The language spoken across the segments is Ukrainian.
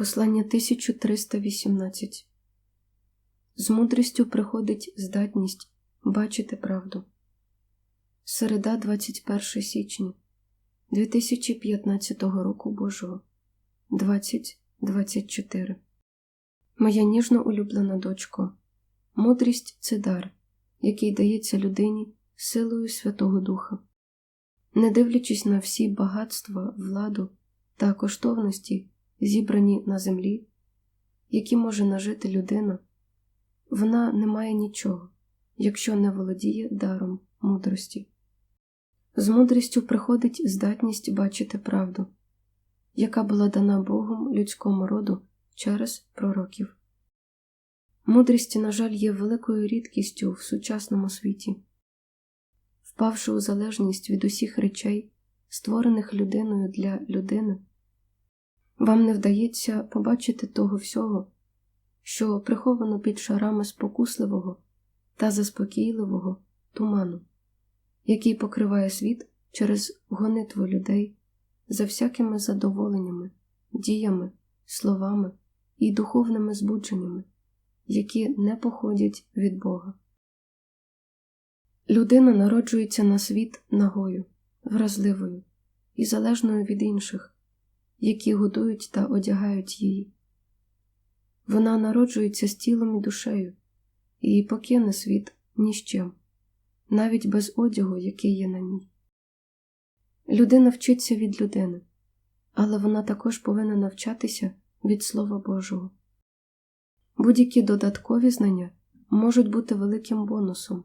Послання 1318 З мудрістю приходить здатність бачити правду. Середа 21 січня 2015 року Божого 2024 Моя ніжно улюблена дочко. Мудрість це дар, який дається людині силою Святого Духа. Не дивлячись на всі багатства, владу та коштовності, зібрані на землі, які може нажити людина, вона не має нічого, якщо не володіє даром мудрості. З мудрістю приходить здатність бачити правду, яка була дана Богом людському роду через пророків. Мудрість, на жаль, є великою рідкістю в сучасному світі. Впавши у залежність від усіх речей, створених людиною для людини, вам не вдається побачити того всього, що приховано під шарами спокусливого та заспокійливого туману, який покриває світ через гонитву людей за всякими задоволеннями, діями, словами і духовними збудженнями, які не походять від Бога. Людина народжується на світ нагою, вразливою і залежною від інших, які годують та одягають її. Вона народжується з тілом і душею і покине світ ні з чим, навіть без одягу, який є на ній. Людина вчиться від людини, але вона також повинна навчатися від Слова Божого. Будь-які додаткові знання можуть бути великим бонусом,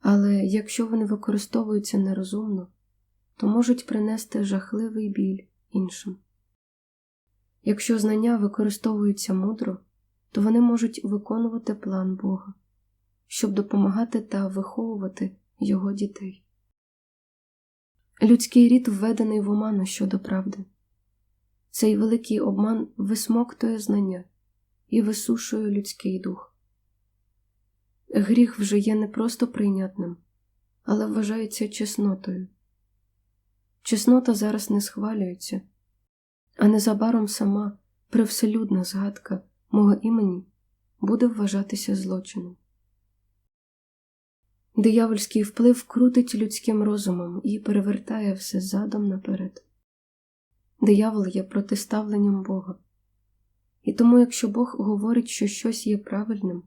але якщо вони використовуються нерозумно, то можуть принести жахливий біль іншим. Якщо знання використовуються мудро, то вони можуть виконувати план Бога, щоб допомагати та виховувати його дітей. Людський рід введений в оману щодо правди. Цей великий обман висмоктує знання і висушує людський дух. Гріх вже є не просто прийнятним, але вважається чеснотою. Чеснота зараз не схвалюється, а незабаром сама привселюдна згадка мого імені буде вважатися злочином. Диявольський вплив крутить людським розумом і перевертає все задом наперед. Диявол є протиставленням Бога. І тому, якщо Бог говорить, що щось є правильним,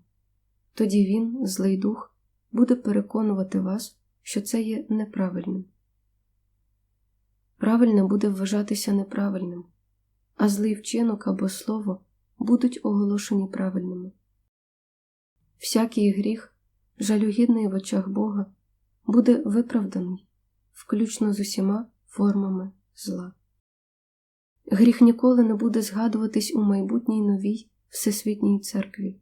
тоді Він, злий дух, буде переконувати вас, що це є неправильним. Правильне буде вважатися неправильним, а злий вчинок або слово будуть оголошені правильними. Всякий гріх, жалюгідний в очах Бога, буде виправданий, включно з усіма формами зла. Гріх ніколи не буде згадуватись у майбутній новій Всесвітній церкві,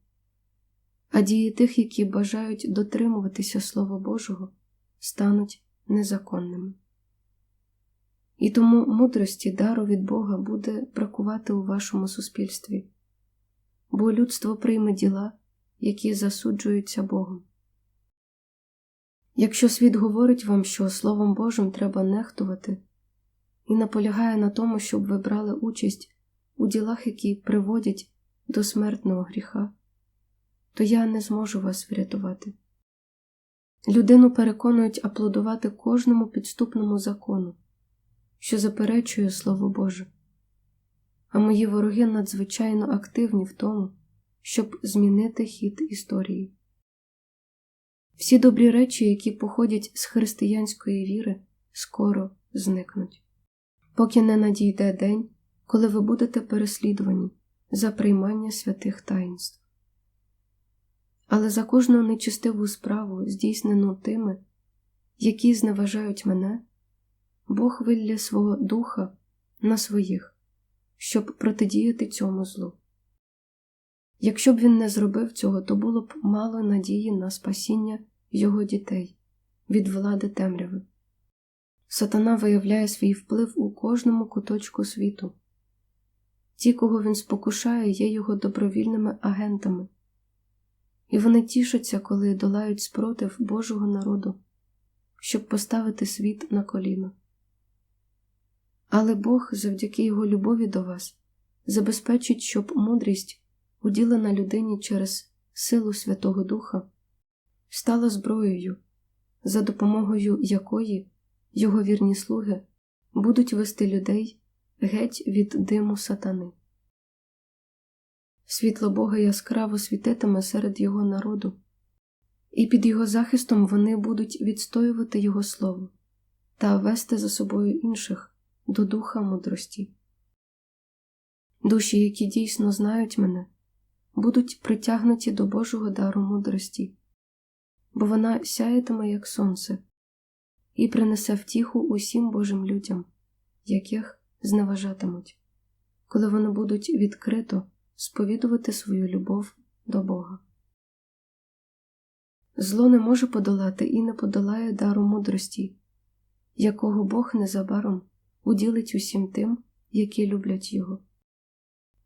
а дії тих, які бажають дотримуватися Слова Божого, стануть незаконними. І тому мудрості дару від Бога буде бракувати у вашому суспільстві, бо людство прийме діла, які засуджуються Богом. Якщо світ говорить вам, що Словом Божим треба нехтувати, і наполягає на тому, щоб ви брали участь у ділах, які приводять до смертного гріха, то я не зможу вас врятувати. Людину переконують аплодувати кожному підступному закону, що заперечує Слово Боже, а мої вороги надзвичайно активні в тому, щоб змінити хід історії. Всі добрі речі, які походять з християнської віри, скоро зникнуть поки не надійде день, коли ви будете переслідувані за приймання святих таїнств. Але за кожну нечистиву справу, здійснену тими, які зневажають мене, Бог вилля свого духа на своїх, щоб протидіяти цьому злу. Якщо б він не зробив цього, то було б мало надії на спасіння його дітей від влади темряви. Сатана виявляє свій вплив у кожному куточку світу. Ті, кого він спокушає, є його добровільними агентами, і вони тішаться, коли долають спротив Божого народу, щоб поставити світ на коліно. Але Бог, завдяки його любові до вас, забезпечить, щоб мудрість, уділена людині через силу Святого Духа, стала зброєю, за допомогою якої його вірні слуги будуть вести людей геть від диму сатани. Світло Бога яскраво світитиме серед його народу, і під його захистом вони будуть відстоювати Його слово та вести за собою інших до духа мудрості. Душі, які дійсно знають мене, будуть притягнуті до Божого дару мудрості, бо вона сяєтиме, як сонце, і принесе втіху усім Божим людям, яких зневажатимуть, коли вони будуть відкрито сповідувати свою любов до Бога. Зло не може подолати і не подолає дару мудрості, якого Бог незабаром уділить усім тим, які люблять Його.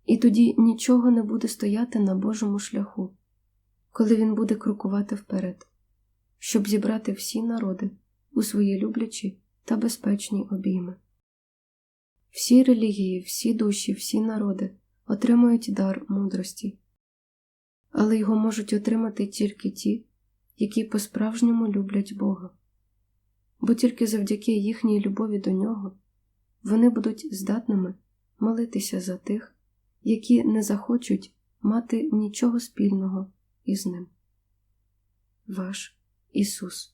І тоді нічого не буде стояти на Божому шляху, коли він буде крокувати вперед, щоб зібрати всі народи у свої люблячі та безпечні обійми. Всі релігії, всі душі, всі народи отримують дар мудрості, але його можуть отримати тільки ті, які по-справжньому люблять Бога, бо тільки завдяки їхній любові до нього вони будуть здатними молитися за тих, які не захочуть мати нічого спільного із ним. Ваш Ісус